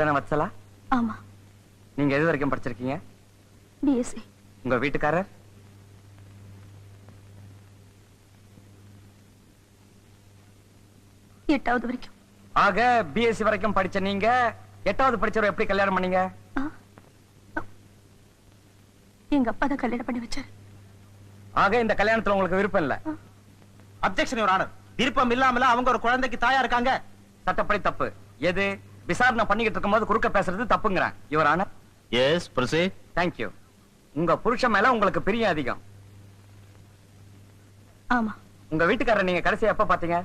தானே வத்சலா ஆமா. நீங்க எது வரைக்கும் படிச்சிருக்கீங்க? பிஎஸ்சி உங்க வீட்டுக்காரர்? எட்டாவது வரைக்கும். ஆக பிஎஸ்சி வரைக்கும் படிச்ச நீங்க எட்டாவது படிச்சவர் எப்படி கல்யாணம் பண்ணீங்க. எங்க அப்பா தான் கல்யாணம் பண்ணி வச்சாரு. ஆக இந்த கல்யாணத்துல உங்களுக்கு விருப்பம் இல்ல. அப்செக்ஷன் யுவர் ஆனர் விருப்பம் இல்லாமல அவங்க ஒரு குழந்தைக்கு தாயா இருக்காங்க? சட்டப்படி தப்பு. எது? விசாரணை பண்ணிக்கிட்டு இருக்கும்போது குறுக்க பேசுறது தப்புங்கிறேன். இவர் ஆன எஸ் ப்ரொசீட் தேங்க்யூ உங்க புருஷன் மேல உங்களுக்கு பிரியம் அதிகம். ஆமா. உங்க வீட்டுக்காரர் நீங்க கடைசியா எப்ப பாத்தீங்க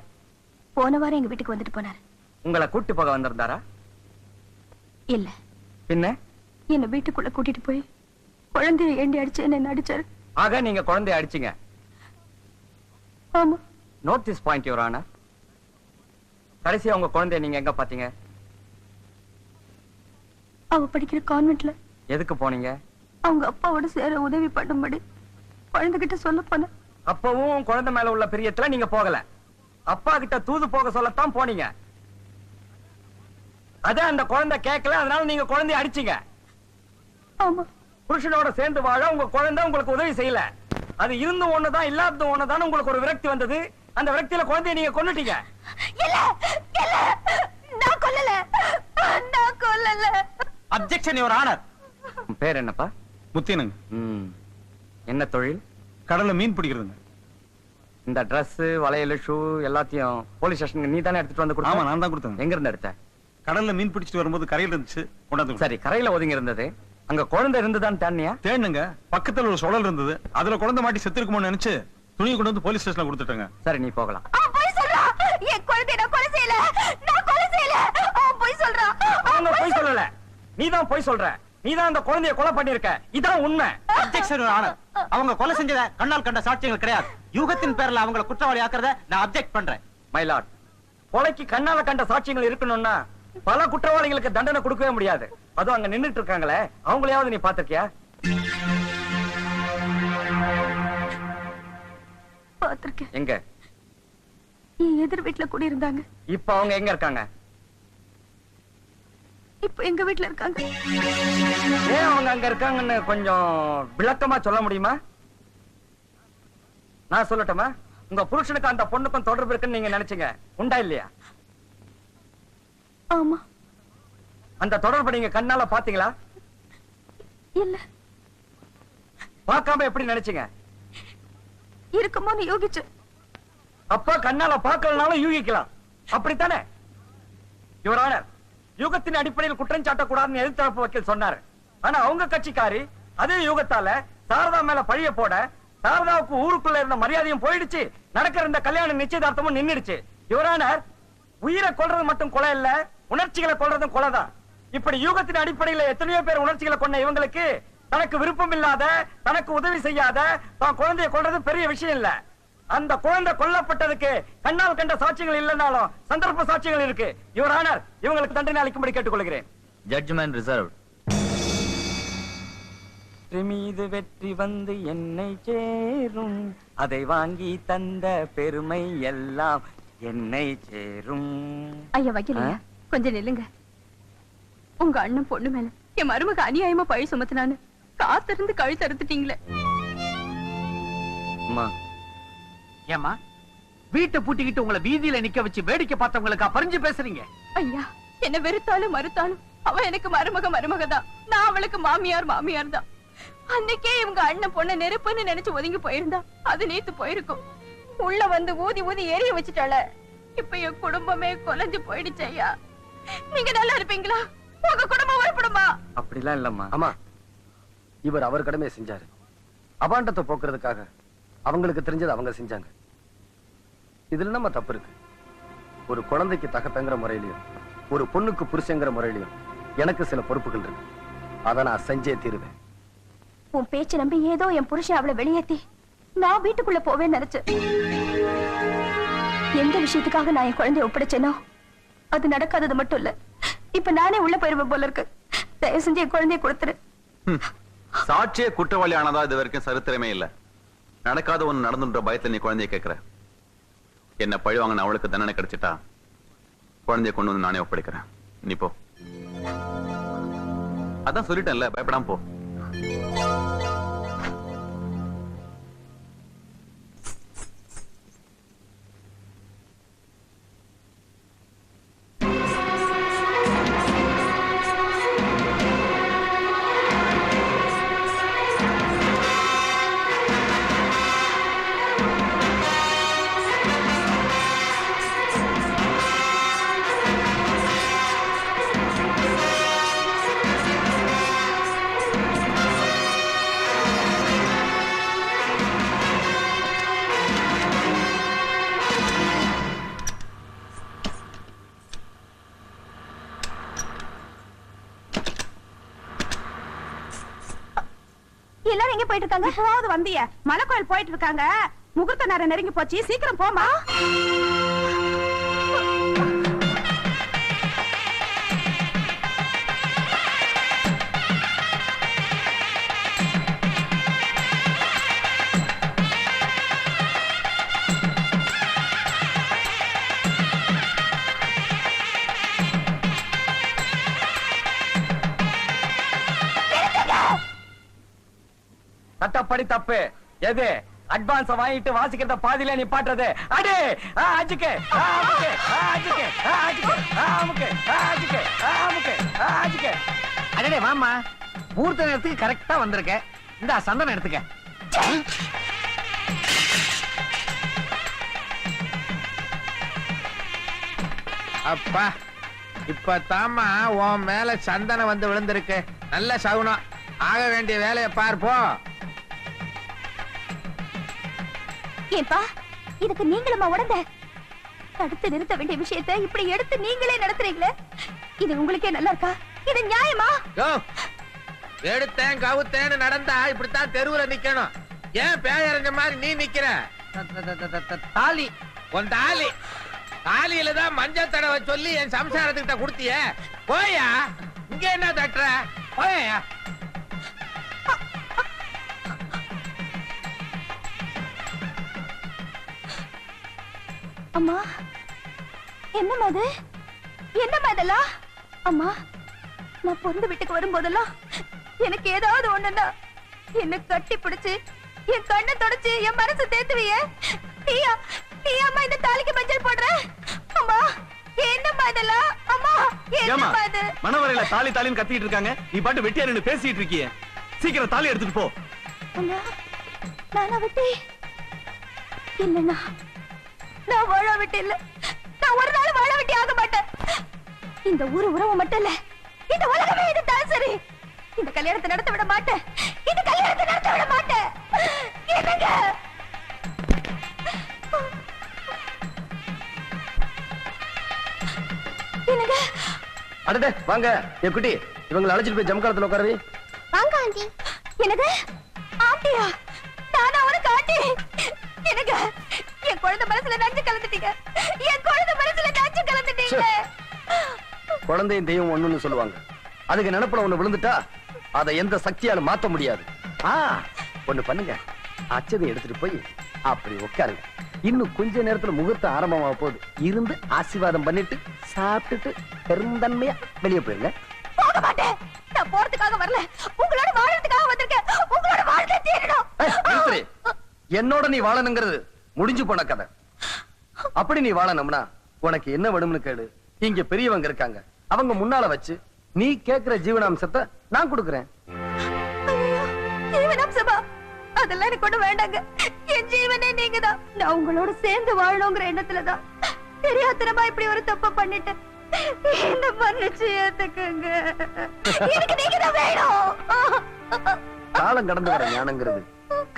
போன வாரம் எங்க வீட்டுக்கு வந்துட்டு போனாரு. உங்களை கூட்டி போக வந்திருந்தாரா? இல்ல. பின்ன? என்ன வீட்டுக்குள்ள கூட்டிட்டு போய் குழந்தைய ஏண்டி அடிச்சு என்ன அடிச்சாரு? ஆக நீங்க குழந்தைய அடிச்சீங்க. ஆமா. Note this point your honour கடைசியா உங்க குழந்தைய நீங்க எங்க பாத்தீங்க அவ படிக்கிற கான்வென்ட்ல எதுக்கு போனீங்க? அவங்க அப்பாவோட சேர உதவி பண்ணும்படி குழந்தைகிட்ட சொல்ல போனேன். அப்பவும் குழந்தை மேல உள்ள பிரியத்துல நீங்க போகல. அப்பா கிட்ட தூது போக சொல்லத்தான் போனீங்க. அத அந்த குழந்தை கேட்கல அதனால நீங்க குழந்தைய அடிச்சீங்க. ஆமா. புருஷனோட சேர்ந்து வாழ உங்க குழந்தை உங்களுக்கு உதவி செய்யல. அது இருந்து ஒண்ணுதான் இல்லாத ஒண்ணுதான் உங்களுக்கு ஒரு விரக்தி வந்தது. அந்த விரக்தியில குழந்தைய நீங்க கொன்னுட்டீங்க. இல்ல இல்ல நான் கொல்லல. நான் கொல்லல. அப்செக்ஷன் யுவர் ஆனர் உன் பேர் என்னப்பா? முத்தியனுங்க. ம். என்ன தொழில்? கடல்ல மீன் பிடிக்கிறதுங்க. இந்த Dress வளையல் ஷூ எல்லாத்தையும் போலீஸ் ஸ்டேஷனுக்கு நீ தானே எடுத்துட்டு வந்து ஆமா கொடுத்த நான் தான் கொடுத்தேங்க எங்க இருந்து எடுத்த? கடல்ல மீன் பிடிச்சிட்டு வரும்போது கரையில இருந்துச்சு கொண்டாந்து கொடுத்தேன். சரி கரையில ஒதுங்கி இருந்தது. அங்க குழந்தை இருந்துதான் தானியா தேடுனுங்க. பக்கத்துல ஒரு சுழல் இருந்தது. அதுல குழந்தை மாட்டி செத்துருக்குமோன்னு நினைச்சு துணியை கொண்டு வந்து போலீஸ் ஸ்டேஷன்ல கொடுத்துட்டேங்க. சரி நீ போகலாம். போய் சொல்றான் என் குழந்தைய நான் கொலை செய்யல. நான் கொலை செய்யல. போய் அவங்க பொய் சொல்லல. நீதான் பொய் சொல்ற. நீதான் அந்த குழந்தைய கொலை பண்ணிருக்க இதான் உண்மை. ஆனர் அவங்க கொலை செஞ்சத கண்ணால் கண்ட சாட்சியங்கள் கிடையாது. யூகத்தின் பேர்ல அவங்கள குற்றவாளி ஆக்குறத நான் அப்செக்ட் பண்றேன். மயிலாட் கொலைக்கு கண்ணால கண்ட சாட்சியங்கள் இருக்கணும்னா பல குற்றவாளிகளுக்கு தண்டனை கொடுக்கவே முடியாது. அதுவும் அங்க நின்னுட்டு இருக்காங்களே அவங்களையாவது நீ பாத்திருக்கியா பாத்திருக்கேன் எங்க? எதிர் வீட்டுல குடியிருந்தாங்க. இப்ப அவங்க எங்க இருக்காங்க? இப்ப எங்க வீட்டுல இருக்காங்க? ஏன் அவங்க அங்க இருக்காங்கன்னு கொஞ்சம் விளக்கமா சொல்ல முடியுமா? நான் சொல்லட்டுமா? உங்க புருஷனுக்கு அந்த பொண்ணுக்கும் தொடர்பு இருக்குன்னு நீங்க நினைச்சீங்க. உண்டா இல்லையா? ஆமா. அந்த தொடர்பு நீங்க கண்ணால பாத்தீங்களா இல்ல. பார்க்காம எப்படி நினைச்சீங்க? இருக்குமோன்னு யோகிச்சு அப்ப கண்ணால பார்க்கலனாலும் யூகிக்கலாம். அப்படித்தானே? யுவர் ஆனர் யூகத்தின் அடிப்படையில் குற்றம் சாட்டக்கூடாதுன்னு எதிர்த்தரப்பு வக்கீல் சொன்னாரு. ஆனா அவங்க கட்சிக்காரி அதே யூகத்தால சாரதா மேல பழிய போட சாரதாவுக்கு ஊருக்குள்ள இருந்த மரியாதையும் போயிடுச்சு. நடக்கிற இந்த கல்யாண நிச்சயதார்த்தமும் நின்னுடுச்சு. யுவர் உயிரை கொல்றது மட்டும் கொலை இல்ல உணர்ச்சிகளை கொள்றதும் கொலைதான். இப்படி யூகத்தின் அடிப்படையில எத்தனையோ பேர் உணர்ச்சிகளை கொண்ட இவங்களுக்கு தனக்கு விருப்பம் இல்லாத தனக்கு உதவி செய்யாத தான் குழந்தையை கொள்றது பெரிய விஷயம் இல்ல. அந்த குழந்தை கொல்லப்பட்டதுக்கு கண்ணால் கண்ட சாட்சியங்கள் இல்லைனாலும் சந்தர்ப்ப சாட்சியங்கள் இருக்கு. யுவர் ஆனர் இவங்களுக்கு தண்டனை அளிக்கும்படி கேட்டுக்கொள்கிறேன். ஜட்ஜ்மெண்ட் ரிசர்வ் மீது வெற்றி வந்து என்னை சேரும். அதை வாங்கி தந்த பெருமை எல்லாம் என்னை சேரும். ஐயா வக்கீலையா? கொஞ்சம் நில்லுங்க. உங்க அண்ணன் பொண்ணு மேல என் மருமக அநியாயமா பழி சுமத்தினான்னு காத்திருந்து கழுத்து அறுத்துட்டீங்களே அம்மா ஏமா வீட்டை பூட்டிக்கிட்டு உங்களை வீதியில நிக்க வச்சு வேடிக்கை பார்த்தவங்களுக்கா பறிஞ்சு பேசுறீங்க? ஐயா என்ன வெறுத்தாலும் மறுத்தாலும் அவ எனக்கு மருமக மருமக தான் நான் அவளுக்கு மாமியார் மாமியார் தான் அன்னைக்கே இவங்க அண்ணன் பொண்ண நெருப்புன்னு நினைச்சு ஒதுங்கி போயிருந்தா அது நேத்து போயிருக்கும். உள்ள வந்து ஊதி ஊதி எரிய வச்சுட்டாள. இப்ப என் குடும்பமே கொலைஞ்சு போயிடுச்சு ஐயா. நீங்க நல்லா இருப்பீங்களா? உங்க குடும்பம் உருப்படுமா அப்படிலாம் இல்லம்மா. ஆமா. இவர் அவர் கடமையை செஞ்சாரு. அபாண்டத்தை போக்குறதுக்காக அவங்களுக்கு தெரிஞ்சது அவங்க செஞ்சாங்க. இதுல நம்ம தப்பு இருக்கு. ஒரு குழந்தைக்கு தகப்பங்கிற முறையிலையும் ஒரு பொண்ணுக்கு புருஷங்கிற முறையிலையும் எனக்கு சில பொறுப்புகள் இருக்கு. அதை நான் செஞ்சே தீருவேன். உன் பேச்சு நம்பி ஏதோ என் புருஷன் அவளை வெளியேத்தி நான் வீட்டுக்குள்ள போவேன்னு நினைச்சேன் எந்த விஷயத்துக்காக நான் என் குழந்தைய ஒப்படைச்சேனோ அது நடக்காதது மட்டும் இல்ல. இப்ப நானே உள்ள போயிருவேன் போல இருக்கு. தயவு செஞ்சு என் குழந்தைய கொடுத்துரு. சாட்சியே குற்றவாளி ஆனதா இது வரைக்கும் சரித்திரமே இல்ல. நடக்காத ஒன்று நடந்துன்ற பயத்தில் நீ குழந்தைய கேட்குற. என்ன பழி வாங்கின அவளுக்கு தண்டனை கிடைச்சிட்டா குழந்தைய கொண்டு வந்து நானே ஒப்படைக்கிறேன். நீ போ. அதான் சொல்லிட்டேன்ல பயப்படாம போ. போயிட்டு இருக்காங்க இப்போது வந்திய. மலைக்கோயில் போயிட்டு இருக்காங்க முகூர்த்த நேரம் நெருங்கி போச்சு. சீக்கிரம் போமா சட்டப்படி தப்பு. எது? அட்வான்ஸ் வாங்கிட்டு வாசிக்கிறத பாதியில நீ பாட்டுறது அடே! ஆ, அஜிக்கு. ஆ, அமுக்கு, ஆ, அஜிக்கு, ஆ, அஜிக்கு, ஆ, அமுக்கு, ஆ, அஜிக்கு, ஆ, அமுக்கு, ஆ, அஜிக்கு. அடடே வாமா முகூர்த்த நேரத்துக்கு கரெக்டா வந்திருக்க. இந்த சந்தனம் எடுத்துக்க. அப்பா இப்ப தாமா உன் மேல சந்தனம் வந்து விழுந்திருக்கு. நல்ல சகுனம். ஆக வேண்டிய வேலையை பார்ப்போம் ஏப்பா இதுக்கு நீங்களுமா உடந்த? தடுத்து நிறுத்த வேண்டிய விஷயத்தை இப்படி எடுத்து நீங்களே நடத்துறீங்களே? இது உங்களுக்கே நல்லா இருக்கா இது நியாயமா? யோ எடுத்தேன் கவுத்தேன்னு நடந்தா இப்படித்தான் தெருவுல நிக்கணும். ஏன் பேயறிஞ்ச மாதிரி நீ நிக்கிற? தாலி. உன் தாலி. தாலியில தான் மஞ்சள் தடவை சொல்லி என் சம்சாரத்துக்கிட்ட கொடுத்தியே. போயா இங்க என்ன தட்டுற? போயா அம்மா என்னம்மா அது? என்னம்மா இதெல்லாம்? அம்மா நான் பொருந்து வீட்டுக்கு வரும்போதெல்லாம் எனக்கு ஏதாவது ஒண்ணுன்னா என்ன கட்டி பிடிச்சு என் கண்ணை தொடச்சு என் மனசு தேத்துவியே. நீயா நீ அம்மா இந்த தாலிக்கு மஞ்சள் போடுற? அம்மா என்னம்மா இதெல்லாம்? அம்மா என்னம்மா இது? மணவரையில தாலி தாலின்னு கத்திட்டு இருக்காங்க. நீ பாட்டு வெட்டியா நின்னு பேசிட்டு இருக்கியே. சீக்கிரம் தாலி எடுத்துட்டு போ. அண்ணா நானா விட்டு. இல்லண்ணா நான் வாழ விட்டு இல்ல. நான் ஒரு நாள் வாழ விட்டு ஆக மாட்டேன். இந்த ஊரு உறவு மட்டும் இல்ல இந்த உலகமே இதுதான் சரி. இந்த கல்யாணத்தை நடத்த விட மாட்டேன். இந்த கல்யாணத்தை நடத்த விட மாட்டேன். என்னங்க என்னங்க? அடடே வாங்க. என் குட்டி இவங்களை அழைச்சிட்டு போய் ஜம்காலத்துல உட்காரவி. வாங்க ஆண்டி. என்னது? ஆண்டியா? மனசுல நஞ்சு கலந்துட்டீங்க. என் குழந்தை மனசுல நஞ்சு கலந்துட்டீங்க. குழந்தையும் தெய்வம் ஒண்ணுன்னு சொல்லுவாங்க. அதுக்கு நினைப்புல ஒண்ணு விழுந்துட்டா அதை எந்த சக்தியாலும் மாத்த முடியாது. ஒண்ணு பண்ணுங்க. அச்சதை எடுத்துட்டு போய் அப்படி உட்காருங்க. இன்னும் கொஞ்ச நேரத்துல முகூர்த்தம் ஆரம்பமாக போகுது. இருந்து ஆசீர்வாதம் பண்ணிட்டு சாப்பிட்டுட்டு பெருந்தன்மையா வெளியே போயிருங்க. போக மாட்டேன். நான் போறதுக்காக வரல. உங்களோட வாழறதுக்காக வந்திருக்கேன். உங்களோட வாழ்க்கை தீரணும். என்னோட நீ வாழணுங்கிறது முடிஞ்சு போன கதை. அப்படி நீ வாழணும்னா உனக்கு என்ன வேணும்னு கேளு. இங்க பெரியவங்க இருக்காங்க. அவங்க முன்னால வச்சு நீ கேக்குற ஜீவனாம்சத்தை நான் கொடுக்கறேன். ஜீவனாம்சமா? அதெல்லாம் எனக்கு ஒண்ணு வேண்டாங்க. என் ஜீவனே நீங்க தான் நான் உங்களோட சேர்ந்து வாழணுங்கிற எண்ணத்துலதான். தெரியாத்தனமா இப்படி ஒரு தப்பு பண்ணிட்டேன். என்ன மன்னிச்சு ஏத்துக்குங்க? எனக்கு நீங்க தான் வேணும். காலம் கடந்து வர ஞானங்கிறது.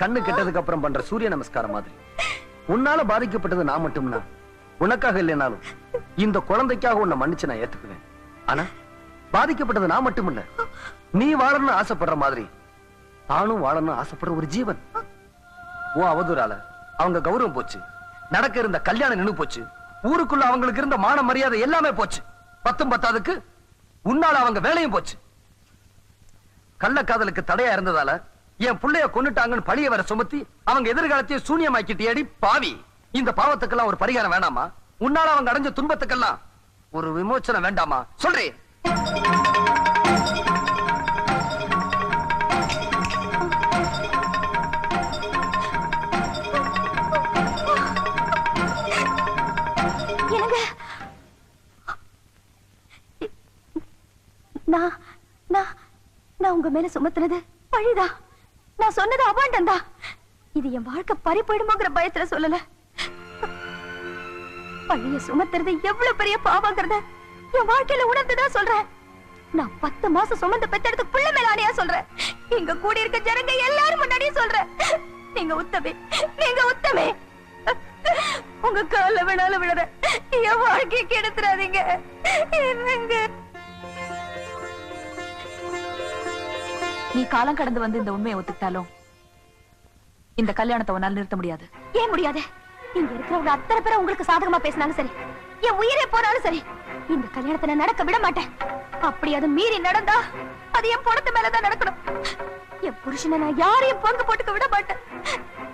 கண்ணு கெட்டதுக்கு அப்புறம் பண்ற சூரிய நமஸ்காரம் மாதிரி. உன்னால பாதிக்கப்பட்டது நான் மட்டும்னா? உனக்காக இல்லைனாலும் இந்த குழந்தைக்காக உன்னை மன்னிச்சு நான் ஏத்துக்குவேன். ஆனா பாதிக்கப்பட்டது நான் மட்டும் இல்ல நீ வாழணும்னு ஆசைப்படுற மாதிரி தானும் வாழணும்னு ஆசைப்படுற ஒரு ஜீவன். ஓ அவதூறால அவங்க கௌரவம் போச்சு. நடக்க இருந்த கல்யாணம் நின்னு போச்சு. ஊருக்குள்ள அவங்களுக்கு இருந்த மான மரியாதை எல்லாமே போச்சு. பத்தும் பத்தாதுக்கு உன்னால அவங்க வேலையும் போச்சு. கள்ளக்காதலுக்கு தடையா இருந்ததால என் புள்ளைய கொண்டுட்டாங்கன்னு பழிய வர சுமத்தி அவங்க எதிர்காலத்தையும் சூனியமாக்கிட்டியடி பாவி. இந்த பாவத்துக்கெல்லாம் ஒரு பரிகாரம் வேணாமா? உன்னால அவங்க அடைஞ்ச துன்பத்துக்கெல்லாம் ஒரு விமோச்சனம் வேண்டாமா? சொல்றேன் நான் நான் உங்க மேல சுமத்துறது பழிதான். நான் சொன்னது அவாண்டம் தான். இது என் வாழ்க்கை பறி போயிடுமோங்கிற பயத்துல சொல்லல. பள்ளிய சுமத்துறது எவ்வளவு பெரிய பாவங்கிறத என் வாழ்க்கையில உணர்ந்துதான் சொல்றேன். நான் பத்து மாசம் சுமந்து பெத்தெடுத்து புள்ள மேலானியா சொல்றேன். இங்க கூடி இருக்க ஜனங்க எல்லாரும் முன்னாடியும் சொல்றேன். நீங்க உத்தமே நீங்க உத்தமே. உங்க கால விழால விழற என் வாழ்க்கை கெடுத்துறாதீங்க என்னங்க? நீ காலம் கடந்து வந்து இந்த உண்மையை ஒத்துக்கிட்டாலும் இந்த கல்யாணத்தை உன்னால் நிறுத்த முடியாது. ஏன் முடியாது? இங்க இருக்கிறவங்க அத்தனை பேரும் உங்களுக்கு சாதகமா பேசினாலும் சரி. என் உயிரே போனாலும் சரி. இந்த கல்யாணத்தை நான் நடக்க விட மாட்டேன். அப்படி அது மீறி நடந்தா அது என் பணத்து மேலதான் நடக்கணும். என் புருஷனை நான் யாரையும் பங்கு போட்டுக்க விட மாட்டேன்.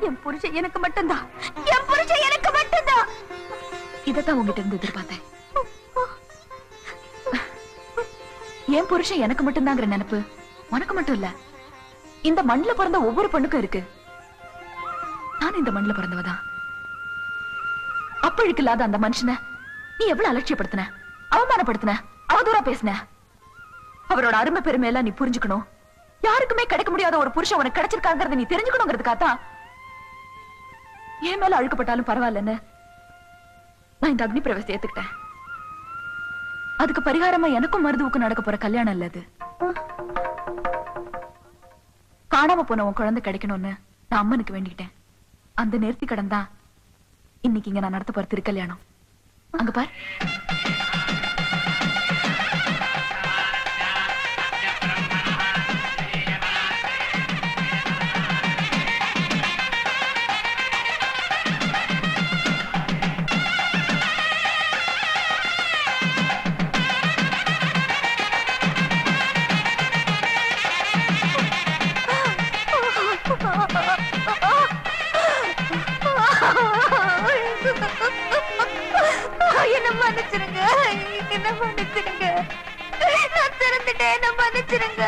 என் புருஷன் எனக்கு மட்டும்தான். என் புருஷன் எனக்கு மட்டும்தான். இதைத்தான் உங்ககிட்ட இருந்து எதிர்பார்த்தேன். என் புருஷன் எனக்கு மட்டும்தாங்கிற நினைப்பு. உனக்கு மட்டும் இல்ல. இந்த மண்ணுல பிறந்த ஒவ்வொரு பெண்ணுக்கும் இருக்கு. நான் இந்த மண்ணுல பிறந்தவதான். அப்பழுக்கு இல்லாத அந்த மனுஷனை நீ எவ்வளவு அலட்சியப்படுத்தின? அவமானப்படுத்தின? அவதூறா பேசின? அவரோட அருமை பெருமையெல்லாம் நீ புரிஞ்சுக்கணும். யாருக்குமே கிடைக்க முடியாத ஒரு புருஷன் உனக்கு கிடைச்சிருக்காங்கிறத நீ தெரிஞ்சுக்கணுங்கிறதுக்காகத்தான் என் மேல அழுக்கப்பட்டாலும் பரவாயில்லன்னு நான் இந்த அக்னி பிரவேசத்தை ஏத்துக்கிட்டேன். அதுக்கு பரிகாரமா எனக்கும் மருதுவுக்கும் நடக்க போற கல்யாணம் இல்ல அது. காணாம போன உன் குழந்தை கிடைக்கணும்னு நான் அம்மனுக்கு வேண்டிக்கிட்டேன். அந்த நேர்த்தி கடன் தான் இன்னைக்கு இங்க நான் நடத்த போற திருக்கல்யாணம். அங்க பார். நான் திறந்துட்டேன் என்ன மன்னிச்சிருங்க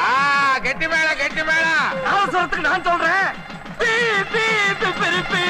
ஆ கெட்டி மேளம் கெட்டி மேளம் அவசரத்துக்கு நான் சொல்றேன். பீ, பீ, பீ, பீ, பீ.